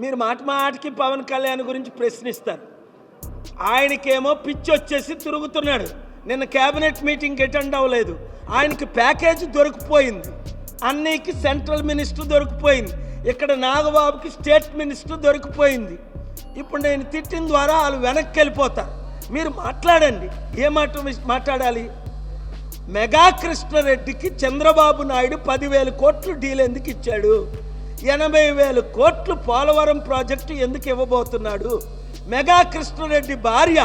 మీరు మాట మాటకి పవన్ కళ్యాణ్ గురించి ప్రశ్నిస్తారు. ఆయనకేమో పిచ్చి వచ్చేసి తిరుగుతున్నాడు. నిన్న కేబినెట్ మీటింగ్ అటెండ్ అవ్వలేదు. ఆయనకి ప్యాకేజ్ దొరికిపోయింది. అన్నయ్యకి సెంట్రల్ మినిస్టర్ దొరికిపోయింది. ఇక్కడ నాగబాబుకి స్టేట్ మినిస్టర్ దొరికిపోయింది. ఇప్పుడు నేను తిట్టిన ద్వారా వాళ్ళు వెనక్కి వెళ్ళిపోతారు. మీరు మాట్లాడండి. ఏ మాట మాట్లాడాలి? మెగా కృష్ణారెడ్డికి చంద్రబాబు నాయుడు పదివేల కోట్లు డీల్ ఎందుకు ఇచ్చాడు? ఎనభై వేలు కోట్లు పోలవరం ప్రాజెక్టు ఎందుకు ఇవ్వబోతున్నాడు? మెగా కృష్ణారెడ్డి భార్య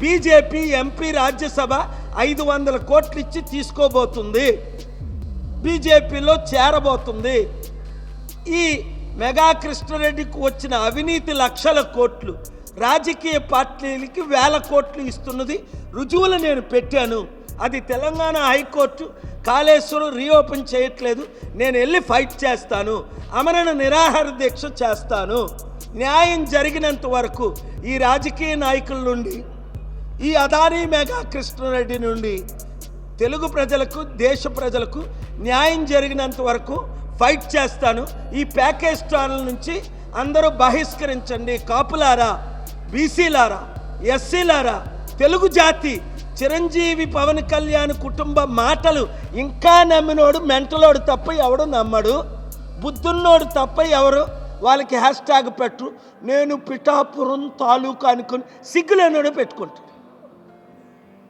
బీజేపీ ఎంపీ రాజ్యసభ ఐదు వందల కోట్లు ఇచ్చి తీసుకోబోతుంది. బీజేపీలో చేరబోతుంది. ఈ మెగా కృష్ణారెడ్డికి వచ్చిన అవినీతి లక్షల కోట్లు రాజకీయ పార్టీలకి వేల కోట్లు ఇస్తున్నది రుజువులు నేను పెట్టాను. అది తెలంగాణ హైకోర్టు కాళేశ్వరం రీఓపెన్ చేయట్లేదు. నేను వెళ్ళి ఫైట్ చేస్తాను. అమరణ నిరాహార దీక్ష చేస్తాను. న్యాయం జరిగినంత వరకు ఈ రాజకీయ నాయకుల నుండి ఈ అదానీ మెగా కృష్ణారెడ్డి నుండి తెలుగు ప్రజలకు దేశ ప్రజలకు న్యాయం జరిగినంత వరకు ఫైట్ చేస్తాను. ఈ ప్యాకేజ్ ఛానల్ నుంచి అందరూ బహిష్కరించండి. కాపులారా బీసీలారా ఎస్సీలారా తెలుగు జాతి చిరంజీవి పవన్ కళ్యాణ్ కుటుంబ మాటలు ఇంకా నమ్మినోడు మెంటలోడు తప్ప ఎవడు నమ్మడు. బుద్ధున్నోడు తప్ప ఎవరు. వాళ్ళకి హ్యాష్ ట్యాగ్ పెట్టు. నేను పిఠాపురం తాలూకా అనుకుని సిగ్గులేనోడు పెట్టుకుంటాడు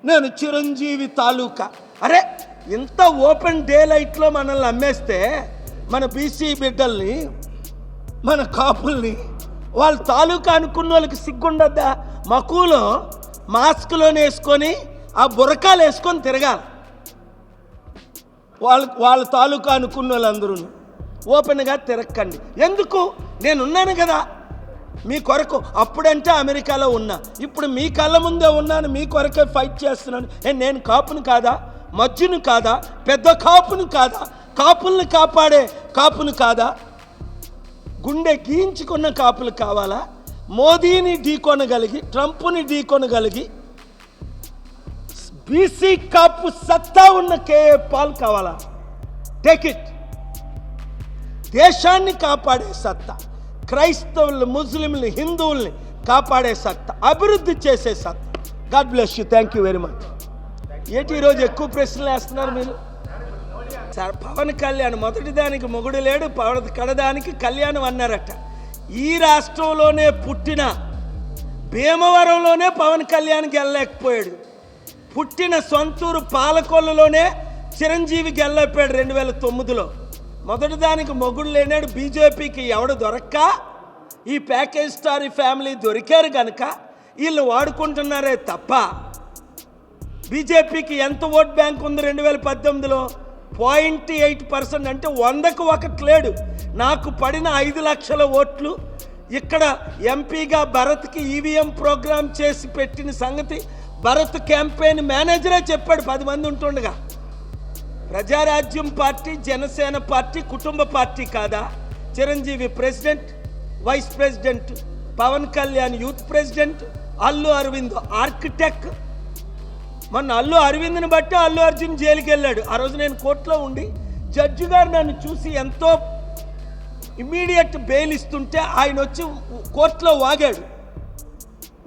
నేను చిరంజీవి తాలూకా. అరే ఇంత ఓపెన్ డే లైట్లో మనల్ని అమ్మేస్తే మన బీసీ బిడ్డల్ని మన కాపుల్ని వాళ్ళ తాలూకా అనుకున్న వాళ్ళకి సిగ్గుండద్దా? మకులో మాస్క్లోనే వేసుకొని ఆ బురకాలు వేసుకొని తిరగాలి. వాళ్ళ వాళ్ళ తాలూకా అనుకున్న వాళ్ళందరూ ఓపెన్గా తిరక్కండి. ఎందుకు? నేనున్నాను కదా. మీ కొరకు అప్పుడంటే అమెరికాలో ఉన్నా. ఇప్పుడు మీ కళ్ళ ముందే ఉన్నాను మీ కొరకే ఫైట్ చేస్తున్నాను. ఏ నేను కాపును కాదా? మజ్జును కాదా? పెద్ద కాపును కాదా? కాపుల్ని కాపాడే కాపును కాదా? గుండె గీయించుకున్న కాపులు కావాలా? మోదీని ఢీకొనగలిగి ట్రంప్ని ఢీకొనగలిగి బీసీ కాపు సత్తా ఉన్న కేఏ పాల్ కావాలా? టేక్ ఇట్ దేశాన్ని కాపాడే సత్తా క్రైస్తవులు ముస్లింలు హిందువుల్ని కాపాడే సత్తా అభివృద్ధి చేసే సత్తా. God bless you thank you very much ఏంటి ఈరోజు ఎక్కువ ప్రశ్నలు వేస్తున్నారు మీరు? సార్ పవన్ కళ్యాణ్ మొదటి దానికి మొగుడు లేడు పవన్ కడదానికి కళ్యాణం అన్నారట. ఈ రాష్ట్రంలోనే పుట్టిన భీమవరంలోనే పవన్ కళ్యాణ్కి వెళ్ళలేకపోయాడు. పుట్టిన సొంతూరు పాలకొల్లులోనే చిరంజీవి గెల్లైపోయాడు రెండు వేల తొమ్మిదిలో. మొదటి దానికి మొగుడు లేనాడు బీజేపీకి ఎవడు దొరక్క? ఈ ప్యాకేజ్ స్టార్ ఫ్యామిలీ దొరికారు కనుక వీళ్ళు వాడుకుంటున్నారే తప్ప. బీజేపీకి ఎంత ఓట్ బ్యాంక్ ఉంది రెండు వేల పద్దెనిమిదిలో? పాయింట్ ఎయిట్ పర్సెంట్ అంటే వందకు ఒకటి లేడు. నాకు పడిన ఐదు లక్షల ఓట్లు ఇక్కడ ఎంపీగా భరత్కి ఈవీఎం ప్రోగ్రామ్ చేసి పెట్టిన సంగతి భరత్ క్యాంపెయిన్ మేనేజరే చెప్పాడు. పది మంది ఉంటుండగా. ప్రజారాజ్యం పార్టీ జనసేన పార్టీ కుటుంబ పార్టీ కాదా? Chiranjeevi president vice president Pawan Kalyan youth president Allu Aravind architect. మొన్న అల్లు అరవింద్ని బట్టి అల్లు అర్జున్ జైలుకి వెళ్ళాడు ఆ రోజు నేను కోర్టులో ఉండి జడ్జి గారు నన్ను చూసి ఎంతో ఇమ్మీడియట్ బెయిల్ ఇస్తుంటే ఆయన వచ్చి కోర్టులో వాగాడు.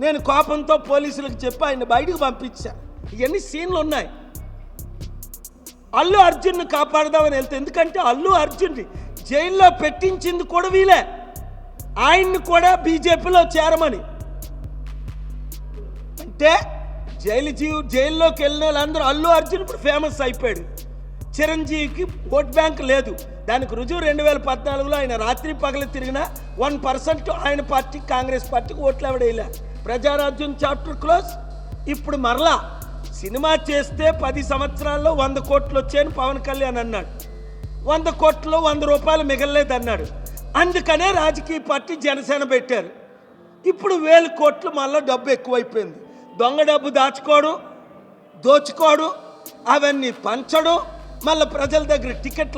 నేను కోపంతో పోలీసులకు చెప్పి ఆయన బయటకు పంపించా. ఇవన్నీ సీన్లు ఉన్నాయి. అల్లు అర్జున్ని కాపాడదామని వెళ్తే ఎందుకంటే అల్లు అర్జున్ని జైల్లో పెట్టించింది కూడా వీలే ఆయన్ని కూడా బీజేపీలో చేరమని. అంటే జైలు జీవి జైల్లోకి వెళ్ళిన వాళ్ళందరూ అల్లు అర్జున్ ఇప్పుడు ఫేమస్ అయిపోయాడు. చిరంజీవికి ఓట్ బ్యాంక్ లేదు. దానికి రుజువు రెండు వేల పద్నాలుగులో ఆయన రాత్రి పగలు తిరిగిన వన్ పర్సెంట్ ఆయన పార్టీ కాంగ్రెస్ పార్టీకి ఓట్లు ఎవడేయలే ప్రజారాజ్యం చాప్టర్ క్లోజ్. ఇప్పుడు మరలా సినిమా చేస్తే పది సంవత్సరాల్లో వంద కోట్లు వచ్చాయని పవన్ కళ్యాణ్ అన్నాడు. వంద కోట్లు వంద రూపాయలు మిగలలేదన్నాడు. అందుకనే రాజకీయ పార్టీ జనసేన పెట్టారు. ఇప్పుడు వేల కోట్లు మళ్ళీ డబ్బు ఎక్కువైపోయింది. దొంగ డబ్బు దాచుకోవడం దోచుకోవడం అవన్నీ పంచడం మళ్ళీ ప్రజల దగ్గర టికెట్లు